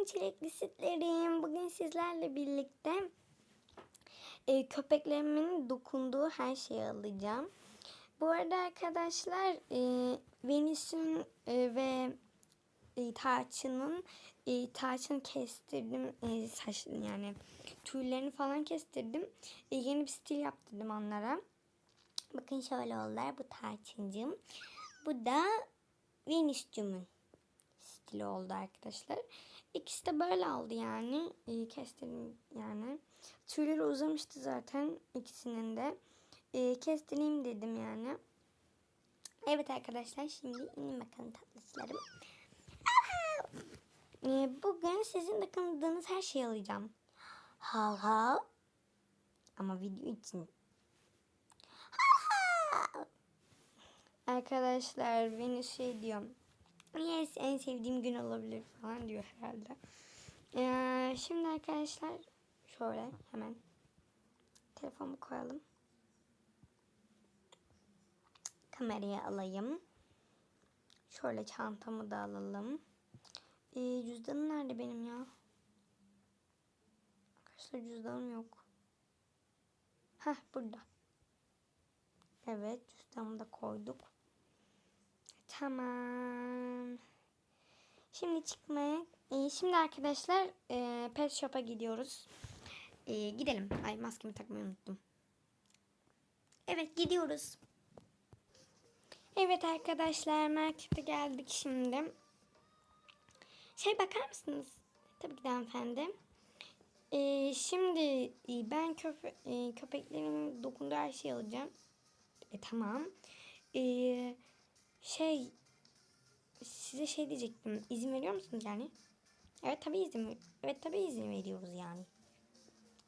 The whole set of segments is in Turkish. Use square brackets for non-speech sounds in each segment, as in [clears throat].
Selam çilekli sütlerim. Bugün sizlerle birlikte e, köpeklerimin dokunduğu her şeyi alacağım. Bu arada arkadaşlar e, Venüs'ün e, ve e, Tarçın'ın e, Tarçın'ı kestirdim e, saçlarını yani tüylerini falan kestirdim. E, yeni bir stil yaptırdım onlara. Bakın şöyle oldular. Bu Tarçıncığım. Bu da Venüs'cümün stili oldu arkadaşlar. İkisi de böyle aldı yani. E, kestirdim yani. Tüyleri uzamıştı zaten ikisinin de. E, kestireyim dedim yani. Evet arkadaşlar şimdi inin bakalım tatlıslarım. E, bugün sizin de tanıdığınız her şeyi alacağım. Hav hav. Ama video için. Hav hav. Arkadaşlar Venüs şey diyor. Yes en sevdiğim gün olabilir falan diyor herhalde. Ee, şimdi arkadaşlar şöyle hemen telefonumu koyalım. Kameraya alayım. Şöyle çantamı da alalım. Ee, cüzdanım nerede benim ya? Arkadaşlar cüzdanım yok. Heh burada. Evet cüzdanımı da koyduk. Tamam. Şimdi çıkmaya. Ee, şimdi arkadaşlar e, pet shop'a gidiyoruz. Ee, gidelim. Ay maskemi takmayı unuttum. Evet gidiyoruz. Evet arkadaşlar markete geldik şimdi. Şey bakar mısınız? Tabii ki de hanımefendi. Ee, şimdi e, ben köpe e, köpeklerimin dokunduğu her şeyi alacağım. E tamam. Eee şey size şey diyecektim. İzin veriyor musunuz yani? Evet tabii izin Evet tabii izin veriyoruz yani.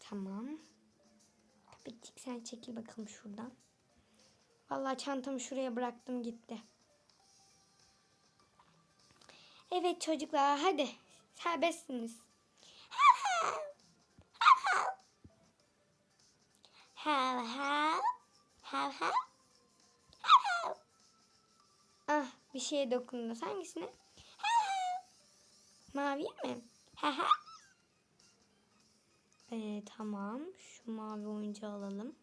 Tamam. Kapıcık sen çekil bakalım şuradan. Vallahi çantamı şuraya bıraktım gitti. Evet çocuklar hadi serbestsiniz. Hav hav. Hav hav. Ah bir şeye dokundunuz. Hangisine? Mavi mi? Ha ha. Ee, tamam. Şu mavi oyuncağı alalım.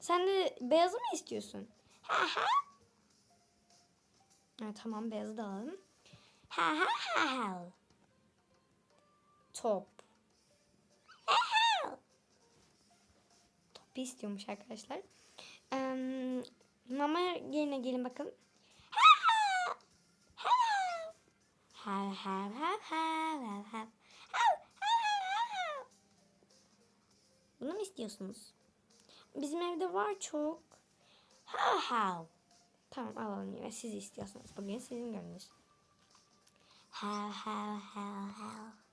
Sen de beyazı mı istiyorsun? Ha ha. Ha, tamam beyazı da alalım. Ha ha ha ha. Top. Topu istiyormuş arkadaşlar. Ee, mama yerine gelin bakalım. Hav hav hav hav hav hav. Bunu mu istiyorsunuz? Bizim evde var çok. Hav hav. Tamam alalım ya. Siz istiyorsanız. Bugün sizin gününüz. Hav hav hav hav.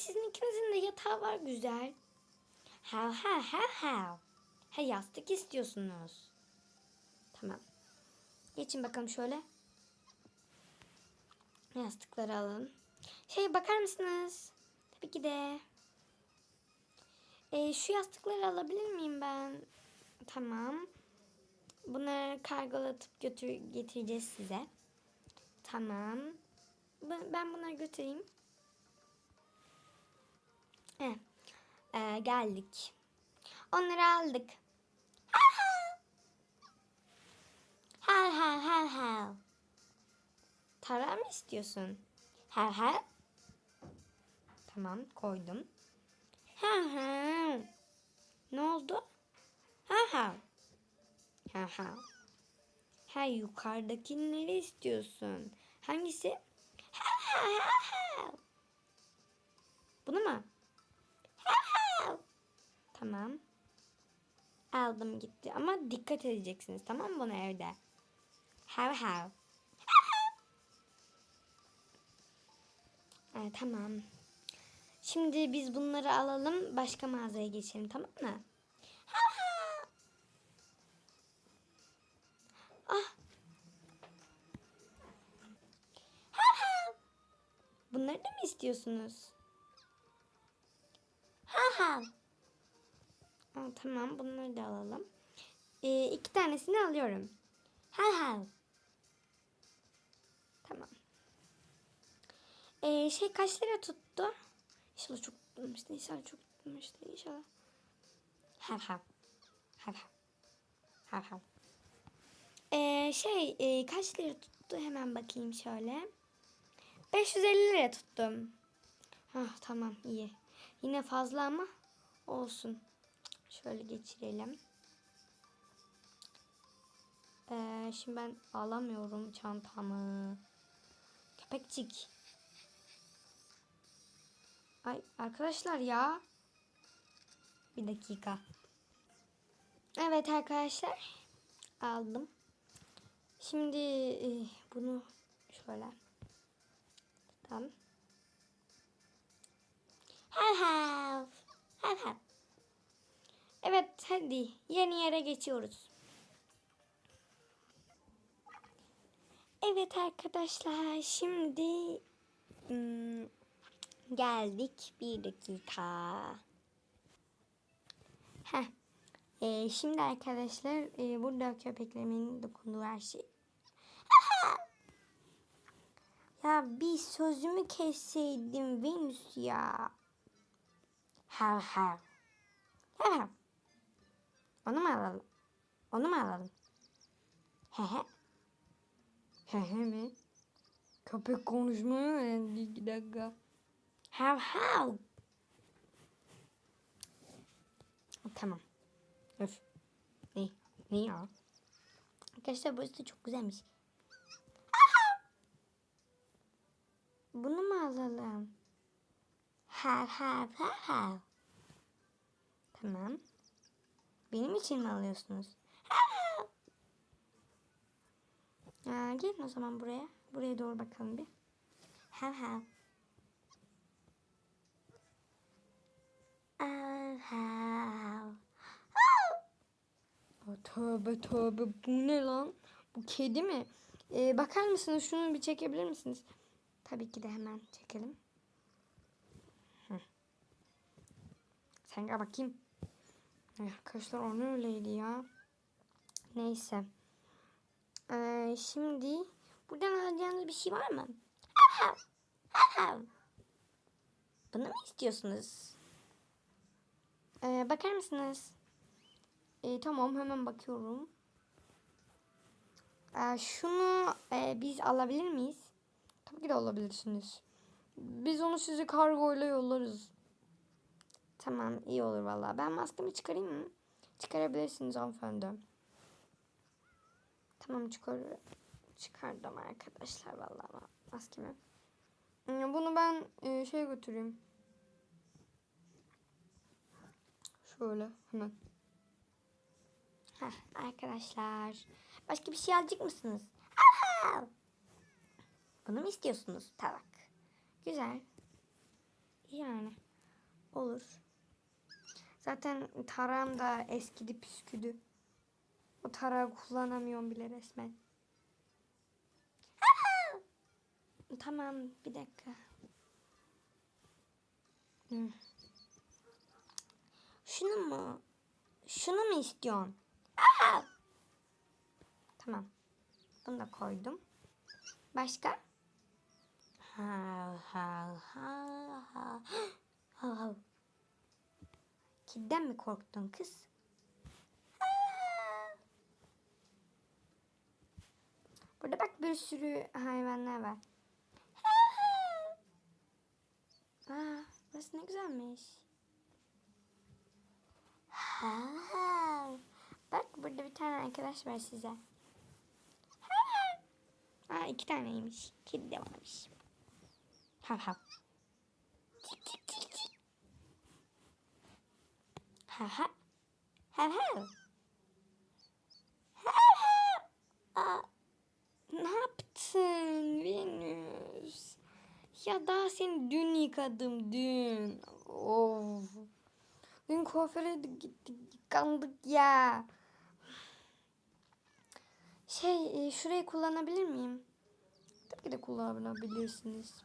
Sizin ikinizin de yatağı var güzel. Hav hav hav hav. Ha yastık istiyorsunuz. Tamam. Geçin bakalım şöyle. Yastıkları alın. Şey bakar mısınız? Tabii ki de. Ee, şu yastıkları alabilir miyim ben? Tamam. Bunları kargolatıp götür getireceğiz size. Tamam. Ben bunları götüreyim. Ee, geldik. Onları aldık. Hav hav hav hav. Tara mı istiyorsun? Hav hav. Tamam koydum. Hav hav. Ne oldu? Hav hav. Hav hav. Ha yukarıdakileri istiyorsun. Hangisi? Hav hav hav hav. Bunu mu? Tamam. Aldım gitti. Ama dikkat edeceksiniz tamam mı buna evde? Hav hav. Evet, tamam. Şimdi biz bunları alalım. Başka mağazaya geçelim tamam mı? Ah. Bunları da mı istiyorsunuz? Tamam bunları da alalım. Ee, iki tanesini alıyorum. Hav hav. Tamam. Ee, şey kaç lira tuttu? İnşallah çok tutmamıştır. İnşallah çok tutmamıştır. İnşallah. Hav hav. Hav hav. Hav hav. Ee, şey e, kaç lira tuttu? Hemen bakayım şöyle. 550 lira tuttum. Hah tamam iyi. Yine fazla ama olsun. Şöyle geçirelim. Ee, şimdi ben alamıyorum çantamı. Köpekçik. Ay arkadaşlar ya. Bir dakika. Evet arkadaşlar. Aldım. Şimdi e, bunu şöyle. Tamam. Hav hav. Hav hav. Hadi yeni yere geçiyoruz. Evet arkadaşlar şimdi hmm, geldik bir dakika. Heh. Ee, şimdi arkadaşlar e, burada köpeklerimin dokunduğu her şey. [laughs] ya bir sözümü kesseydim Venüs ya. Hav hav. Hav hav. Onu mu alalım? Onu mu alalım? He he. He he mi? Köpek konuşmayı öğrendi iki dakika. Hav hav. Tamam. Öf. Ne? Ne ya? Arkadaşlar burası da çok güzelmiş. Bunu mu alalım? Hav hav hav hav. Tamam. Benim için mi alıyorsunuz? [laughs] Aa, gelin o zaman buraya. Buraya doğru bakalım bir. Hav hav. Hav hav. Tövbe tövbe bu ne lan? Bu kedi mi? Ee, bakar mısınız? Şunu bir çekebilir misiniz? Tabii ki de hemen çekelim. Hı. Sen gel bakayım. Arkadaşlar o ne öyleydi ya. Neyse. Ee, şimdi buradan alacağınız bir şey var mı? Bunu mu istiyorsunuz? Ee, bakar mısınız? Ee, tamam hemen bakıyorum. Ee, şunu e, biz alabilir miyiz? Tabii ki de alabilirsiniz. Biz onu size kargoyla yollarız. Tamam iyi olur vallahi. Ben maskemi çıkarayım mı? Çıkarabilirsiniz hanımefendi. Tamam çıkar çıkardım arkadaşlar vallahi maskemi. Hmm, Bunu ben e, şeye götüreyim. Şöyle hemen. Heh, arkadaşlar. Başka bir şey alacak mısınız? Aha! Bunu mu istiyorsunuz? Tabak. Güzel. Yani. Olur. Zaten tarağım da eskidi püsküdü. O tarağı kullanamıyorum bile resmen. Tamam bir dakika. Şunu mu? Şunu mu istiyorsun? Tamam. Bunu da koydum. Başka? Ha ha ha ha. [gasps] Kediden mi korktun kız? Burada bak bir sürü hayvanlar var. Aa, burası ne güzelmiş. Bak burada bir tane arkadaş var size. Ha. İki taneymiş. Kedi de varmış. Hav hav. Cik cik. Ha ha. Hav. Hav hav. Aa, ne yaptın Venüs? Ya daha seni dün yıkadım dün. Of. Dün kuaföre gittik yıkandık ya. Şey e, şurayı kullanabilir miyim? Tabii ki de kullanabilirsiniz.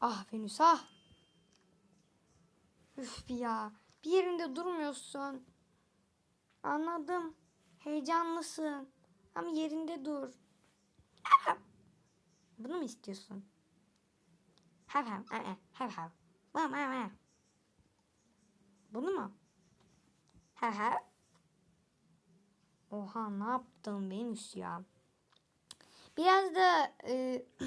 Ah Venüs ah. Üf ya. Bir yerinde durmuyorsun. Anladım. Heyecanlısın. Ama yerinde dur. [laughs] Bunu mu istiyorsun? Hav hav. Hav hav. Vam vam. Bunu mu? Hav hav. Oha ne yaptın Venüs ya? Biraz da e, [clears throat]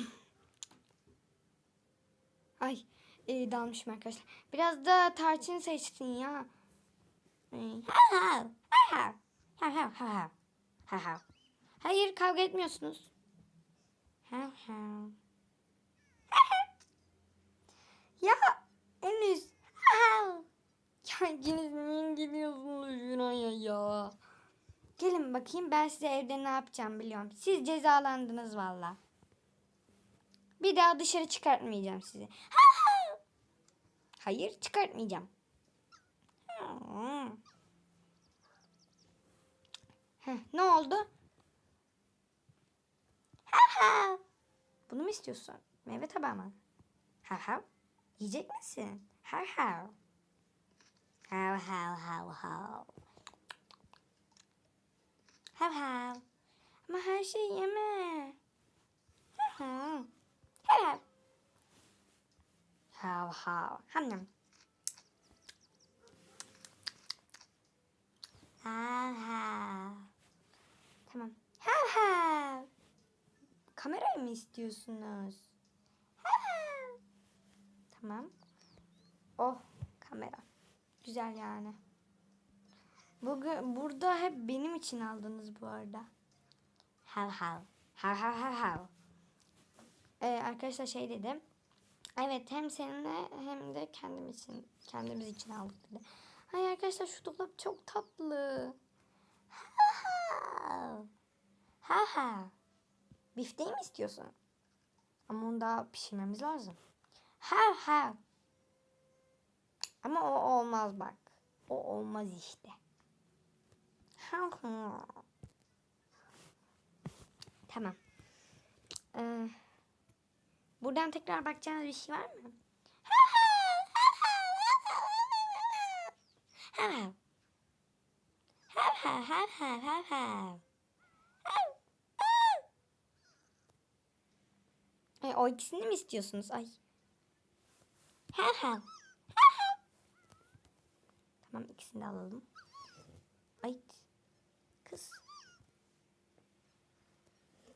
ay e, dalmışım arkadaşlar. Biraz da tarçın seçtin ya. Hayır kavga etmiyorsunuz. Ya. Ya ikiniz neyin gidiyorsunuz şuraya ya? Gelin bakayım ben size evde ne yapacağım biliyorum. Siz cezalandınız valla. Bir daha dışarı çıkartmayacağım sizi. Hayır çıkartmayacağım. Heh, ne oldu? Bunu mu istiyorsun? Meyve tabağı mı? Ha ha. Yiyecek misin? Ha ha. Ha ha ha ha. Hav hav. Ama her şeyi yeme. Hav hav. Hav hav. Hav hav. Ham nam. Hav. Tamam. Hav hav. Kamerayı mı istiyorsunuz? Tamam. Oh kamera. Güzel yani. Bugün burada hep benim için aldınız bu arada. Hav hav. Hav hav hav hav. Ee, arkadaşlar şey dedim. Evet hem seninle hem de kendim için kendimiz için aldık dedi. Ay arkadaşlar şu dolap çok tatlı. Ha ha. Ha ha. Bifteyi mi istiyorsun? Ama onu daha pişirmemiz lazım. Ha ha. Ama o olmaz bak. O olmaz işte. Tamam. Ee, buradan tekrar bakacağınız bir şey var mı? E, o ikisini mi istiyorsunuz? Ay. Tamam ikisini de alalım. Ay. Kız.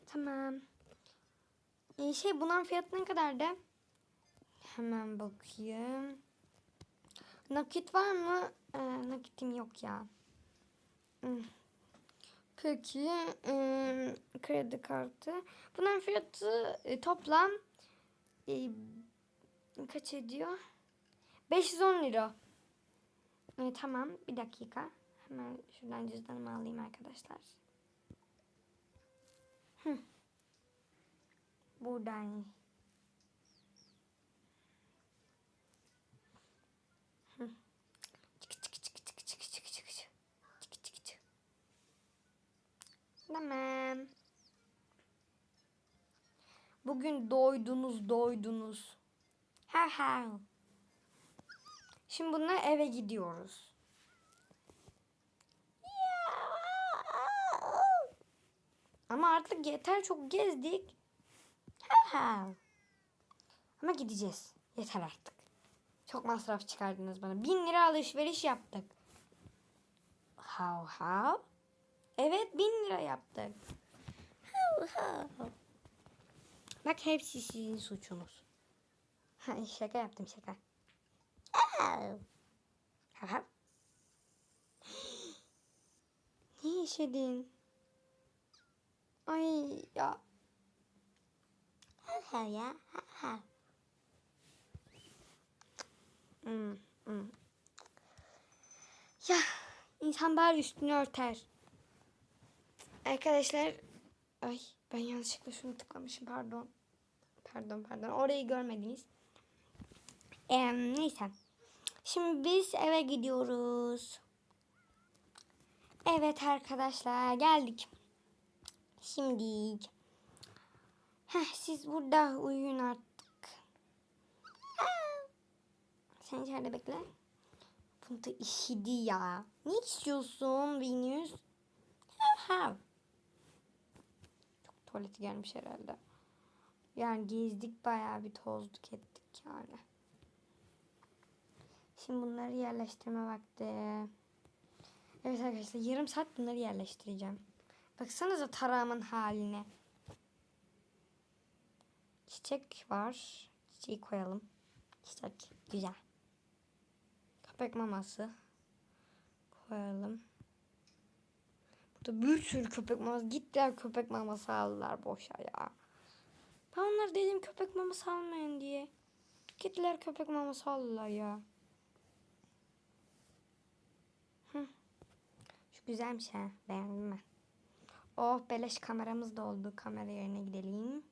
Tamam. Ee, şey bunun fiyatı ne kadar da? Hemen bakayım. Nakit var mı? Ee, nakitim yok ya. Hmm. Peki e, kredi kartı. Bunun fiyatı e, toplam e, kaç ediyor? 510 lira. E, tamam bir dakika. Hemen şuradan cüzdanımı alayım arkadaşlar. Hı. Çıkı. Tamam. Bugün doydunuz doydunuz. Ha ha. Şimdi bununla eve gidiyoruz. Ama artık yeter çok gezdik. Ama gideceğiz. Yeter artık. Çok masraf çıkardınız bana. Bin lira alışveriş yaptık. How how? Evet bin lira yaptık. How how? Bak hepsi sizin suçunuz. Şaka yaptım şaka. How how? [gasps] Ne işedin? Ay ya. Ha ha ya. Ha ha. Hmm, hmm. Ya insan bari üstünü örter. Arkadaşlar ay ben yanlışlıkla şunu tıklamışım pardon. Pardon pardon orayı görmediniz. Ee, neyse. Şimdi biz eve gidiyoruz. Evet arkadaşlar geldik. Şimdi Heh, siz burada uyuyun artık. Sen içeride bekle. sıkıntı işidi ya. Ne istiyorsun Venüs? Çok tuvaleti gelmiş herhalde. Yani gezdik bayağı bir tozduk ettik yani. Şimdi bunları yerleştirme vakti. Evet arkadaşlar yarım saat bunları yerleştireceğim. Baksanıza tarağımın haline. Çiçek var. Çiçeği koyalım. Çiçek güzel. Köpek maması koyalım. Burada bir sürü köpek maması. Gittiler köpek maması aldılar boşa ya. Ben onlara dedim köpek maması almayın diye. Gittiler köpek maması aldılar ya. Hı. Şu güzelmiş ha. Beğendim ben. Oh beleş kameramız da oldu. Kamera yerine gidelim.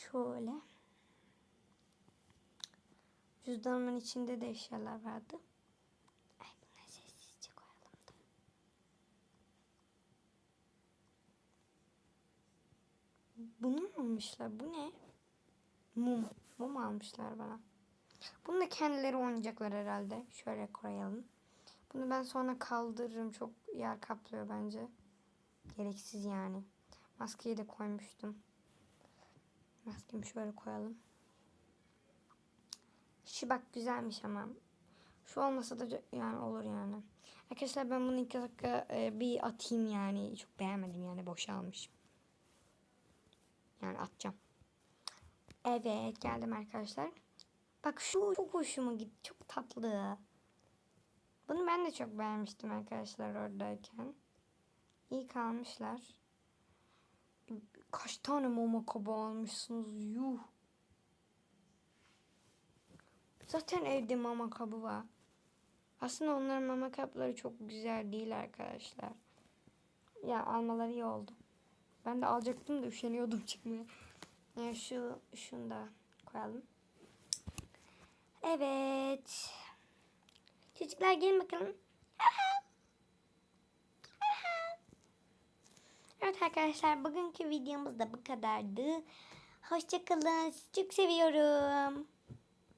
Şöyle. Cüzdanımın içinde de eşyalar vardı. Ay bunları sessizce koyalım da. Bunu mu almışlar? Bu ne? Mum. Mum almışlar bana. Bunu da kendileri oynayacaklar herhalde. Şöyle koyalım. Bunu ben sonra kaldırırım. Çok yer kaplıyor bence. Gereksiz yani. Maskeyi de koymuştum. Maskemi şöyle koyalım. Şu bak güzelmiş ama. Şu olmasa da yani olur yani. Arkadaşlar ben bunu ilk dakika e, bir atayım yani. Çok beğenmedim yani boşa. Yani atacağım. Evet geldim arkadaşlar. Bak şu çok hoşuma gitti. Çok tatlı. Bunu ben de çok beğenmiştim arkadaşlar oradayken. İyi kalmışlar. Kaç tane mama kabı almışsınız? Yuh. Zaten evde mama kabı var. Aslında onların mama kapları çok güzel değil arkadaşlar. Ya almaları iyi oldu. Ben de alacaktım da üşeniyordum çıkmaya. Yani şu şunu da koyalım. Evet. Çocuklar gelin bakalım. Evet arkadaşlar bugünkü videomuz da bu kadardı. Hoşçakalın. Çok seviyorum.